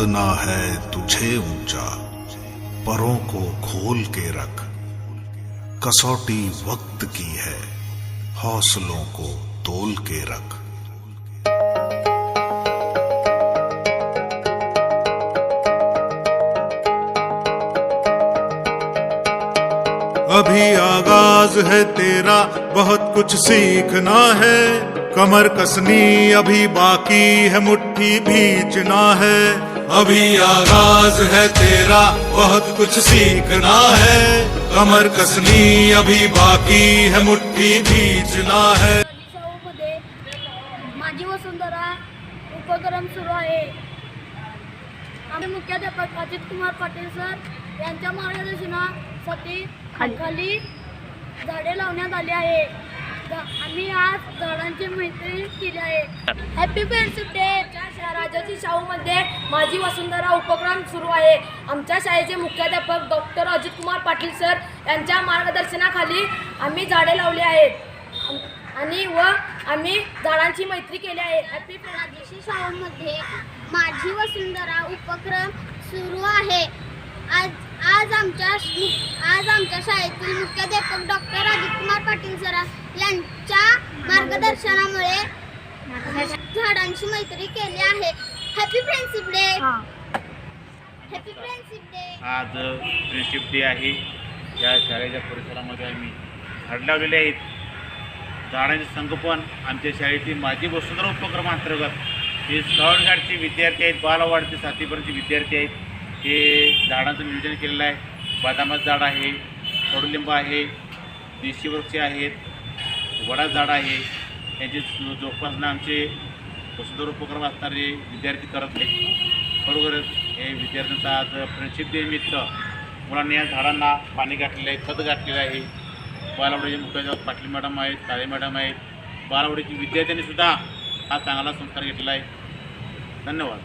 उड़ना है तुझे ऊँचा, परों को खोल के रख। कसौटी वक्त की है, हौसलों को तोल के रख। अभी आगाज़ है तेरा, बहुत कुछ सीखना है। कमर कसनी अभी बाकी है, मुट्ठी भींचना है। अभी आगाज़ है तेरा, बहुत कुछ सीखना है। कमर कसनी अभी बाकी है, मुट्ठी भींचना है। उपक्रम सुरू आहे. आम्ही मुख्याध्यापक अजित कुमार पाटील सर यांच्या मार्गदर्शनासाठी खाली. झाडे लावण्यात आली आहे. आम्ही आज झाडांची मैत्री केली आहे. हॅपी फ्रेंडशिप डे राजाची शाहूमध्ये माझी वसुंधरा उपक्रम सुरू आहे. आमच्या शाळेचे मुख्याध्यापक डॉक्टर अजित कुमार पाटील सर यांच्या मार्गदर्शनाखाली आम्ही झाडे लावली आहेत. आणि व आम्ही झाडांची मैत्री केली आहे. हॅपी राजश्री शाळांमध्ये माझी वसुंधरा उपक्रम सुरू आहे. आज आज आमच्या आज आमच्या शाळेतील मुख्याध्यापक डॉक्टर कुमार पाटील सर यांच्या मार्गदर्शनामुळे झाडांची मैत्री केली आहे. Happy friendship day happy friendship day आज फ्रेंडशिप डे आहे. या शाळेच्या परिसरामध्ये आम्ही झाड लावलेले आहेत. झाडांचे संगोपन आमच्या शाळेतील माझी वसुंधरा उपक्रम अंतर्गत. हे गार्डचे विद्यार्थी आहेत बालवाडचे सातवीपर्यंतचे विद्यार्थी आहेत. हे झाडांचं नियोजन केलेलं आहे बदामाचं झाड आहे कडुलिंब आहे देशी वृक्ष आहेत वडाचं झाड आहे यांची जो- जोपासना आमचे वसुंधरा उपक्रम असणारे विद्यार्थी करत आहेत. खरोखरच हे विद्यार्थ्यांचा आज फ्रेंडशिप डे निमित्त मुलांनी या झाडांना पाणी घातलेलं आहे खत घातलेलं आहे. बालावडीचे मुख्याध्यापक पाटील मॅडम आहेत काळे मॅडम आहेत बालावडीची विद्यार्थ्यांनीसुद्धा हा चांगला संस्कार घेतलेला आहे. धन्यवाद.